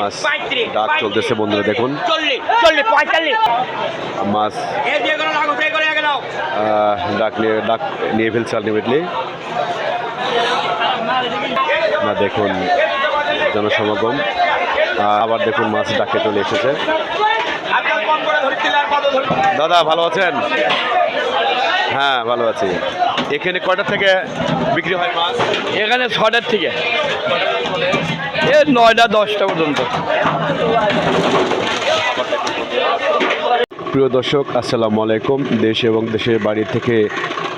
মাছ ডাক চলতেছে বন্ধুরা দেখুন। মাছ ডাক নিয়ে ডাক নিয়ে ফেলছে আলটিমেটলি না দেখুন জনসমাগম। আবার দেখুন মাছ ডাকে চলে এসেছে। দাদা ভালো আছেন? হ্যাঁ ভালো আছি। এখানে কয়টা থেকে বিক্রি হয় মাছ? এখানে ছটার থেকে। এ নয়টা দশটা পর্যন্ত। প্রিয় দর্শক, আসসালামু আলাইকুম। দেশ এবং দেশের বাড়ি থেকে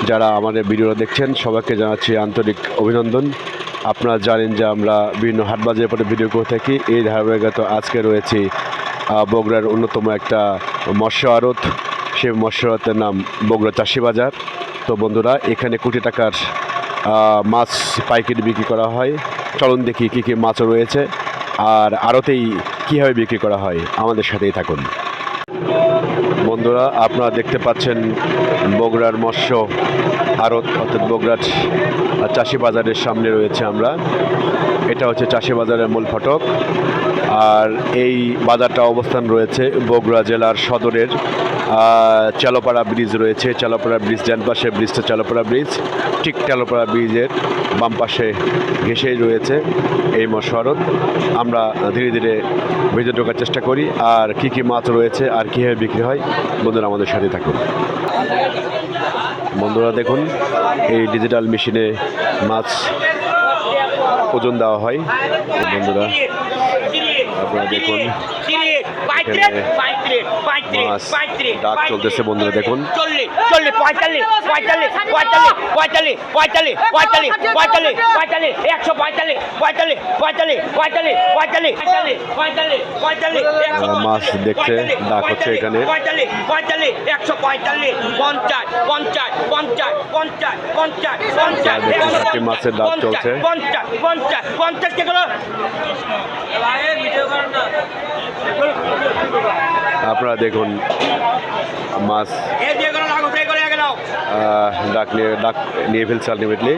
যারা আমাদের ভিডিও দেখছেন, সবাইকে জানাচ্ছি আন্তরিক অভিনন্দন। আপনারা জানেন যে আমরা বিভিন্ন হাটবাজারের পরে ভিডিও করে থাকি। এই ধারাবাহিকতা আজকে রয়েছে বগুড়ার অন্যতম একটা মৎস্য আড়ত। সেই মৎস্য আড়তের নাম বগুড়া চাষি বাজার। তো বন্ধুরা, এখানে কোটি টাকার মাছ পাইকারি বিক্রি করা হয়। চলন দেখি কী কী মাছ রয়েছে। আর আড়তেই কীভাবে বিক্রি করা হয়, আমাদের সাথেই থাকুন। বন্ধুরা, আপনারা দেখতে পাচ্ছেন বগুড়ার মৎস্য আড়ত, অর্থাৎ বগুড়ার চাষি বাজারের সামনে রয়েছে আমরা। এটা হচ্ছে চাষি বাজারের মূল ফটক। আর এই বাজারটা অবস্থান রয়েছে বগুড়া জেলার সদরের চালোপাড়া ব্রিজ রয়েছে চালোপাড়া ব্রিজ ডান পাশে ব্রিজটা চালোপাড়া ব্রিজ ঠিক চালোপাড়া ব্রিজের বাম পাশে ঘেসেই রয়েছে এই আড়ত। আমরা ধীরে ধীরে ভিতরে ঢোকার চেষ্টা করি আর কি কি মাছ রয়েছে আর কীভাবে বিক্রি হয় বন্ধুরা আমাদের সাথে থাকুন। বন্ধুরা দেখুন এই ডিজিটাল মেশিনে মাছ ওজন দেওয়া হয়। বন্ধুরা আপনারা দেখুন মাছ ডাক চলতেছে বন্ধুরা দেখুন পঁয়তাল্লিশ পঁয়তাল্লিশ পঁয়তাল্লিশ পঁয়তাল্লিশ পঁয়তাল্লিশ পঁয়তাল্লিশ পঁয়তাল্লিশ একশো পঁয়তাল্লিশ পঁয়তাল্লিশ পঁয়তাল্লিশ পঁয়তাল্লিশ পঁয়তাল্লিশ পঁয়তাল্লিশ পঁয়তাল্লিশ মাছ দেখছে ডাক হচ্ছে এখানে পঁয়তাল্লিশ পঁয়তাল্লিশ একশো পঁয়তাল্লিশ পঞ্চাশ পঞ্চাশ পঞ্চাশ পঞ্চাশ পঞ্চাশ পঞ্চাশ মাছের ডাক চলছে পঞ্চাশ পঞ্চাশ পঞ্চাশ আপনারা দেখুন মাছ গেল আহ, ডাক নিয়ে ডাক নিয়ে ফেলছে আলটিমেটলি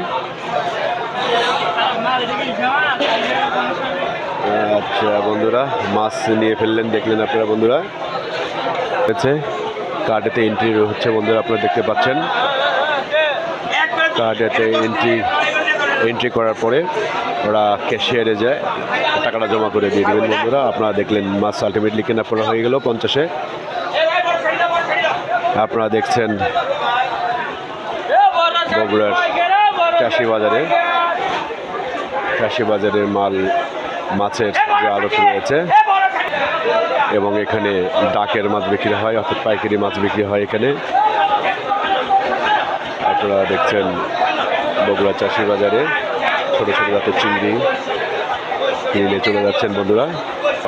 আচ্ছা বন্ধুরা মাছ নিয়ে ফেললেন দেখলেন আপনারা বন্ধুরা। হচ্ছে কার্ডেতে এন্ট্রি হচ্ছে বন্ধুরা আপনারা দেখতে পাচ্ছেন। কার্ডেতে এন্ট্রি এন্ট্রি করার পরে ওরা ক্যাশিয়ারে যায় টাকাটা জমা করে দিয়ে দেবেন বন্ধুরা। আপনারা দেখলেন মাছ আলটিমেটলি কেনা পড়া হয়ে গেল পঞ্চাশে। আপনারা দেখছেন বগুড়ার চাষি বাজারে। চাষি বাজারের মাল, মাছের যে আড়ত রয়েছে এবং এখানে ডাকের মাছ বিক্রি হয়, অর্থাৎ পাইকারি মাছ বিক্রি হয় এখানে। আপনারা দেখছেন বগুড়া চাষি বাজারে ছোটো ছোটো জাতের চিংড়ি কিনে চলে যাচ্ছেন বন্ধুরা।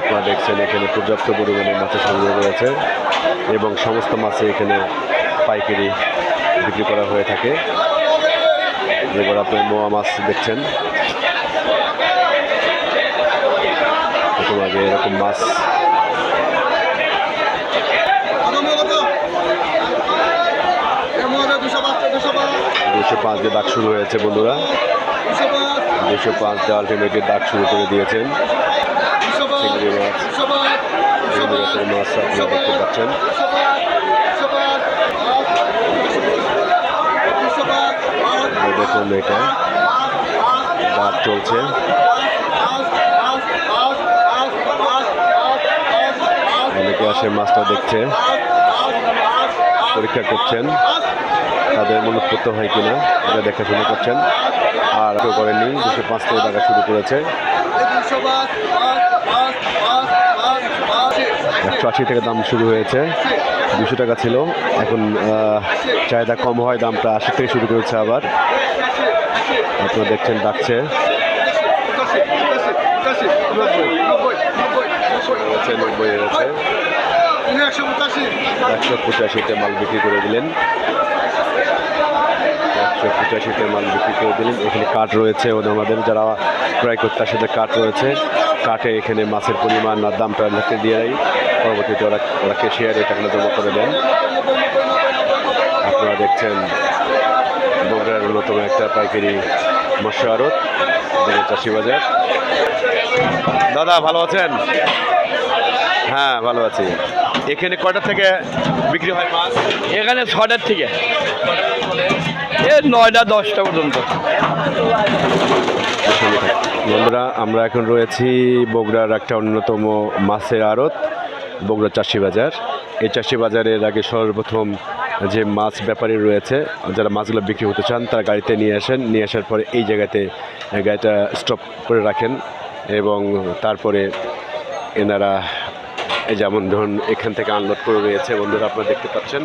আপনারা দেখছেন এখানে পর্যাপ্ত পরিমাণে মাছের সংগ্রহ রয়েছে এবং সমস্ত মাছে এখানে পাইকারি বিক্রি করা হয়ে থাকে। এবার আপনার মোয়া মাছ দেখছেন। আগে এরকম মাছ। দুশো পাঁচ দিয়ে ডাক শুরু হয়েছে বন্ধুরা। দুশো পাঁচ দিয়ে আলটিমেটলি ডাক শুরু করে দিয়েছেন। চিংড়ি মাছ বিভিন্ন রকমের মাছ আপনারা দেখতে পাচ্ছেন দেখুন এটা ডাক চলছে অনেকে আসে মাছটা দেখছে পরীক্ষা করছেন। তাদের মনোৎপত্ত হয় কিনা, এটা দেখাশোনা করছেন। আর কেউ করেননি, দুশো পাঁচ থেকে টাকা শুরু করেছে। একশো আশি টাকা দাম শুরু হয়েছে। দুশো টাকা ছিল। এখন চাহিদা কম হয়, দামটা আশি থেকে শুরু করেছে আবার। আপনারা দেখছেন, ডাকছে। একশো পঁচাশিতে মাল বিক্রি করে দিলেন। একশো পঁচাশিতে মাল বিক্রি করে দিলেন। এখানে কাঠ রয়েছে ওদের আমাদের যারা ক্রয় করতে আসে তাদের কাঠ রয়েছে। কাঠে এখানে মাছের পরিমাণ আর দামটা লিখে দিয়ে দেয় পরবর্তীতে ওরা ওরা কেশিয়ারে টাকাটা জমা করে দেন। আপনারা দেখছেন বগুড়ার অন্যতম একটা পাইকারি মৎস্য আড়ত চাষি বাজার। দাদা ভালো আছেন? হ্যাঁ ভালো আছি। এখানে কয়টা থেকে বিক্রি হয় মাছ? এখানে ছটার থেকে। এ নয়টা দশটা পর্যন্ত। বন্ধুরা, আমরা এখন রয়েছি বগুড়ার একটা অন্যতম মাছের আড়ত, বগুড়া চাষি বাজার। এই চাষি বাজারের আগে সর্বপ্রথম যে মাছ ব্যাপারী রয়েছে, যারা মাছগুলো বিক্রি হতে চান, তারা গাড়িতে নিয়ে আসেন। নিয়ে আসার পরে এই জায়গাতে গাড়িটা স্টপ করে রাখেন এবং তারপরে এনারা যেমন ধরুন এখান থেকে আনলোড করে রয়েছে বন্ধুরা, আপনারা দেখতে পাচ্ছেন,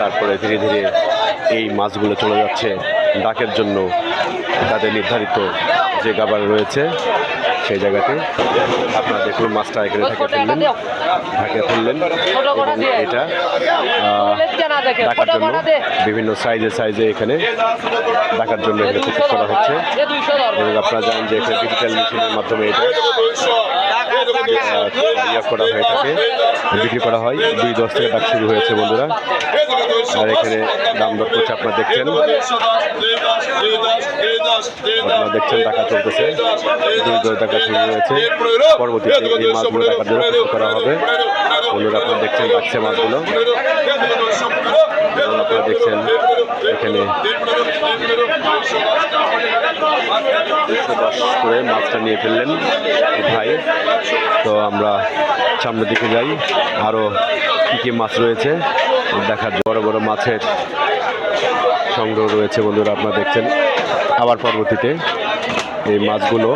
তারপরে ধীরে ধীরে এই মাছগুলো চলে যাচ্ছে ডাকের জন্য। তাদের নির্ধারিত যে গাবার রয়েছে সেই জায়গাতে আপনারা দেখুন মাছটা এখানে ঢাকে ফেললেন ঢাকে ফেললেন এবং এটা ডাকার জন্য। বিভিন্ন সাইজে সাইজে এখানে ডাকার জন্য এখানে প্রস্তুত করা হচ্ছে। এবং আপনারা জানেন যে এখানে ডিজিটাল মেশিনের মাধ্যমে এটা ইয়ে করা হয়ে থাকে। বিক্রি করা হয়। দুই দশ থেকে ডাক শুরু হয়েছে বন্ধুরা। আর এখানে দাম দর করছে আপনারা দেখছেন। আপনারা দেখছেন টাকা চলতেছে। দুই দশ টাকা শুরু হয়েছে। পরবর্তীতে এই মাছগুলো টাকার জন্য করা হবে। বন্ধুরা আপনারা দেখছেন বাচ্চা মাছগুলো। আপনারা দেখছেন এখানে দুশো দশ করে মাছটা নিয়ে ফেললেন ভাই। তো আমরা সামনের দিকে যাই। আরও কী কী মাছ রয়েছে দেখার বড় বড় মাছের সংগ্রহ রয়েছে বন্ধুরা, আপনারা দেখছেন আবার পরবর্তীতে এই মাছগুলো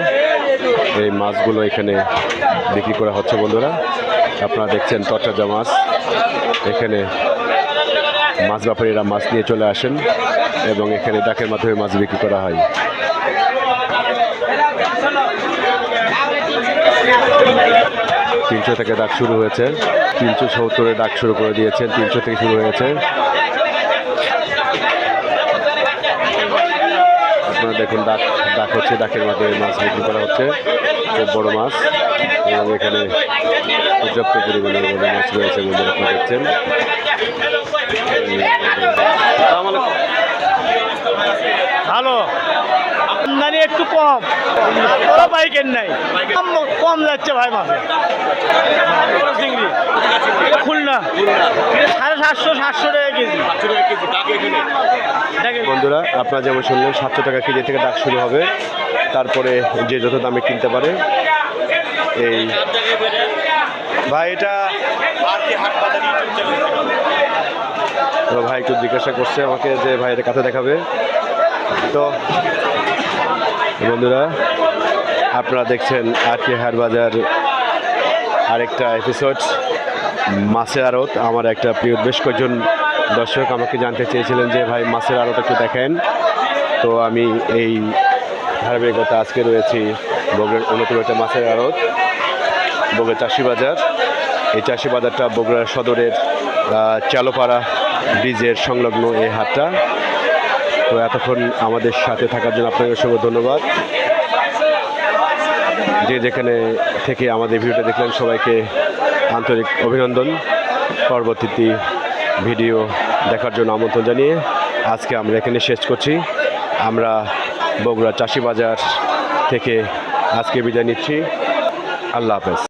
এই মাছগুলো এখানে বিক্রি করা হচ্ছে বন্ধুরা। আপনারা দেখছেন তরতাজা মাছ। এখানে মাছ ব্যাপারীরা মাছ নিয়ে চলে আসেন এবং এখানে ডাকের মাধ্যমে মাছ বিক্রি করা হয়। তিনশো থেকে ডাক শুরু হয়েছে। তিনশো সত্তরে ডাক শুরু করে দিয়েছেন তিনশো থেকে শুরু হয়েছে। আপনারা দেখুন ডাক ডাক হচ্ছে ডাকের মাধ্যমে মাছ বিক্রি করা হচ্ছে। খুব বড় মাছ। এবং এখানে পর্যাপ্ত পরিমাণে বড় মাছ রয়েছে বলে আপনারা দেখছেন। ভালো আমদানি একটু কম। পাইকেন নাই। কম যাচ্ছে ভাই চিংড়ি খুলনা। সাড়ে সাতশো সাতশো টাকা কেজি। বন্ধুরা, আপনারা যেমন শুনলেন, সাতশো টাকা কেজি থেকে ডাক শুরু হবে। তারপরে যে যত দামে কিনতে পারে, এই ভাই, এটা ভাই একটু জিজ্ঞাসা করছে আমাকে যে ভাই, এটা কাছে দেখাবে? তো বন্ধুরা, আপনারা দেখছেন আরকে হাট বাজার আরেকটা এপিসোড মাছের আড়ত। আমার একটা প্রিয় বেশ কয়েকজন দর্শক আমাকে জানতে চেয়েছিলেন যে, ভাই, মাছের আড়ত একটু দেখেন। তো আমি এই ধারাবাহিকতা আজকে রয়েছি বগুড়ার অন্যতম একটা মাছের আড়ত বগুড়া চাষি বাজার। এই চাষি বাজারটা বগুড়া সদরের চালোপাড়া ব্রিজের সংলগ্ন এই হাটটা। তো এতক্ষণ আমাদের সাথে থাকার জন্য আপনাকে অসংখ্য ধন্যবাদ। যে যেখানে থেকে আমাদের ভিডিওটা দেখলেন, সবাইকে আন্তরিক অভিনন্দন। পরবর্তীতে ভিডিও দেখার জন্য আমন্ত্রণ জানিয়ে আজকে আমরা এখানে শেষ করছি। আমরা বগুড়া চাষি বাজার থেকে আজকে বিদায় নিচ্ছি। আল্লাহ হাফেজ।